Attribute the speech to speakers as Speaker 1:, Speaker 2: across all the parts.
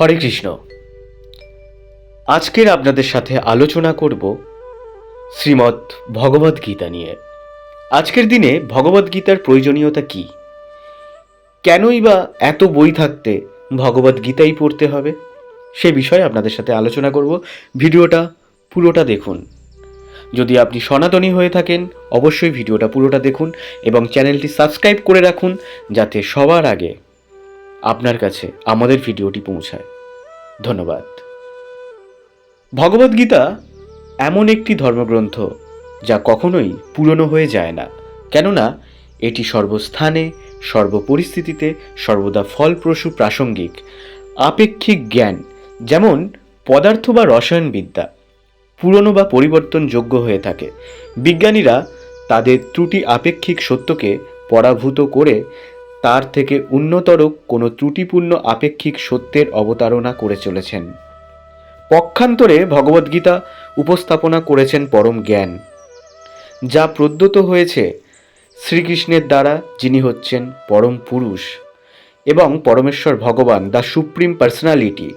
Speaker 1: হরে কৃষ্ণ। আজকের আপনাদের সাথে আলোচনা করব শ্রীমৎ ভগবদ গীতা নিয়ে। আজকের দিনে ভগবদ গীতার প্রয়োজনীয়তা কি? কেনই বা এত বই থাকতে ভগবদ গীতাই পড়তে হবে? সে বিষয়ে আপনাদের সাথে আলোচনা করব। ভিডিওটা পুরোটা দেখুন। যদি আপনি সনাতনী হয়ে থাকেন, অবশ্যই ভিডিওটা পুরোটা দেখুন এবং চ্যানেলটি সাবস্ক্রাইব করে রাখুন যাতে সবার আগে আপনার কাছে আমাদের ভিডিওটি পৌঁছায়। ধন্যবাদ। ভগবদ্গীতা এমন একটি ধর্মগ্রন্থ যা কখনোই পুরনো হয়ে যায় না, কেননা এটি সর্বস্থানে, সর্বপরিস্থিতিতে সর্বদা ফলপ্রসূ প্রাসঙ্গিক, আপেক্ষিক জ্ঞান, যেমন পদার্থ বা রসায়নবিদ্যা। পুরনো বা পরিবর্তনযোগ্য হয়ে থাকে। বিজ্ঞানীরা তাদের ত্রুটি আপেক্ষিক সত্যকে পরাভূত করে তার থেকে উন্নতর কোনো ত্রুটিপূর্ণ আপেক্ষিক সত্যের অবতারণা করে চলেছেন। পক্ষান্তরে ভগবদ্গীতা উপস্থাপনা করেছেন পরম জ্ঞান, যা প্রদ্যত হয়েছে শ্রীকৃষ্ণের দ্বারা যিনি হচ্ছেন পরম পুরুষ এবং পরমেশ্বর ভগবান দ্য সুপ্রিম পার্সোনালিটি,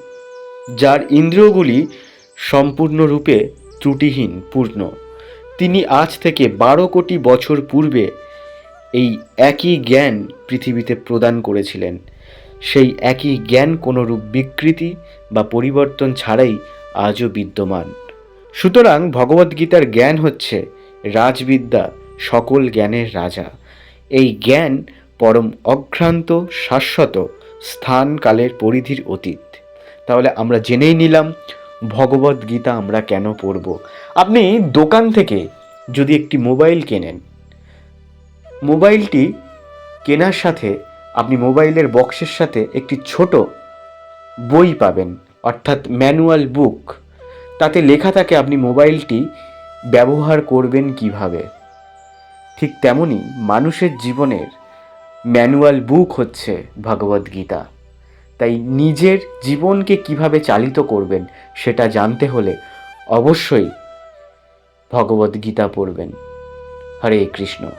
Speaker 1: যার ইন্দ্রিয়গুলি সম্পূর্ণরূপে ত্রুটিহীন, পূর্ণ। তিনি আজ থেকে বারো কোটি বছর পূর্বে এই একই জ্ঞান পৃথিবীতে প্রদান করেছিলেন। সেই একই জ্ঞান কোনো রূপ বিকৃতি বা পরিবর্তন ছাড়াই আজও বিদ্যমান। সুতরাং ভগবদ্গীতার জ্ঞান হচ্ছে রাজবিদ্যা, সকল জ্ঞানের রাজা। এই জ্ঞান পরম অভ্রান্ত শাশ্বত স্থান কালের পরিধির অতীত। তাহলে আমরা জেনেই নিলাম ভগবদ্গীতা আমরা কেন পড়ব। আপনি দোকান থেকে যদি একটি মোবাইল কেনেন মোবাইলটি কেনার সাথে আপনি মোবাইলের বক্সের সাথে একটি ছোট বই পাবেন, অর্থাৎ ম্যানুয়াল বুক। তাতে লেখা থাকে আপনি মোবাইলটি ব্যবহার করবেন কীভাবে। ঠিক তেমনি মানুষের জীবনের ম্যানুয়াল বুক হচ্ছে ভগবদ্গীতা তাই নিজের জীবনকে কীভাবে চালিত করবেন সেটা জানতে হলে অবশ্যই ভগবদ্গীতা পড়বেন। হরে কৃষ্ণ।